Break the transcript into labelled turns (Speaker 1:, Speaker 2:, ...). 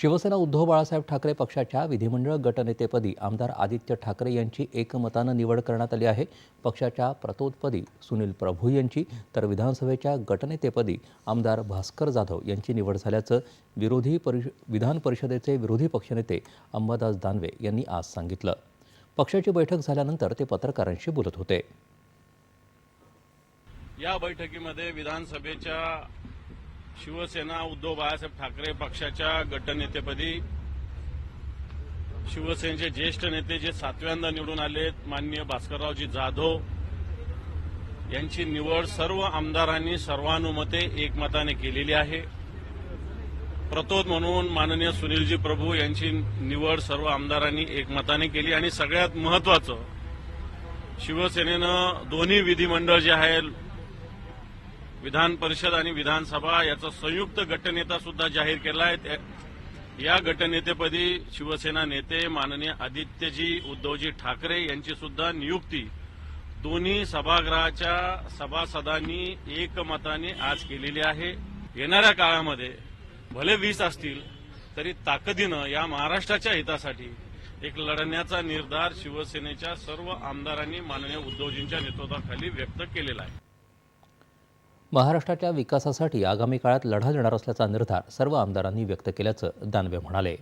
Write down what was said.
Speaker 1: शिवसेना उद्धव बाळासाहेब ठाकरे पक्षाच्या विधिमंडळ गटनेतेपदी आमदार आदित्य ठाकरे यांची एकमतानं निवड करण्यात आली आहे. पक्षाच्या प्रतोदपदी सुनील प्रभू यांची तर विधानसभेच्या गटनेतेपदी आमदार भास्कर जाधव यांची निवड झाल्याचं विरोधी परिष विधान परिषदेचे विरोधी पक्षनेते अंबादास दानवे यांनी आज सांगितलं. पक्षाची बैठक झाल्यानंतर ते पत्रकारांशी बोलत होते.
Speaker 2: या बैठकीमध्ये विधानसभेच्या शिवसेना उद्धव बाळासाहेब ठाकरे पक्षाच्या गटनेतेपदी शिवसेनेचे ज्येष्ठ नेते जे सातव्यांदा निवडून आलेत माननीय भास्कररावजी जाधव यांची निवड सर्व आमदारांनी सर्वानुमते एकमताने केलेली आहे. प्रतोद म्हणून माननीय सुनीलजी प्रभू यांची निवड सर्व आमदारांनी एकमताने केली आणि सगळ्यात महत्वाचं शिवसेनेनं दोन्ही विधिमंडळ जे आहे विधान परिषद आणि विधानसभा याचा संयुक्त गटनेता सुद्धा जाहीर केला आहे. त्या- या गटनेतेपदी शिवसेना नेते माननीय आदित्यजी उद्धवजी ठाकरे यांची सुद्धा नियुक्ती दोन्ही सभागृहाच्या सभासदांनी एकमताने आज केलेली आहे. येणाऱ्या काळामध्ये भले वीस असतील तरी ताकदीनं या महाराष्ट्राच्या हितासाठी एक लढण्याचा निर्धार शिवसेनेच्या सर्व आमदारांनी माननीय उद्धवजींच्या नेतृत्वाखाली व्यक्त केलेला आहे.
Speaker 1: महाराष्ट्राच्या विकासासाठी आगामी काळात लढा देणार असल्याचा निर्धार सर्व आमदारांनी व्यक्त केल्याचं दानवे म्हणाले.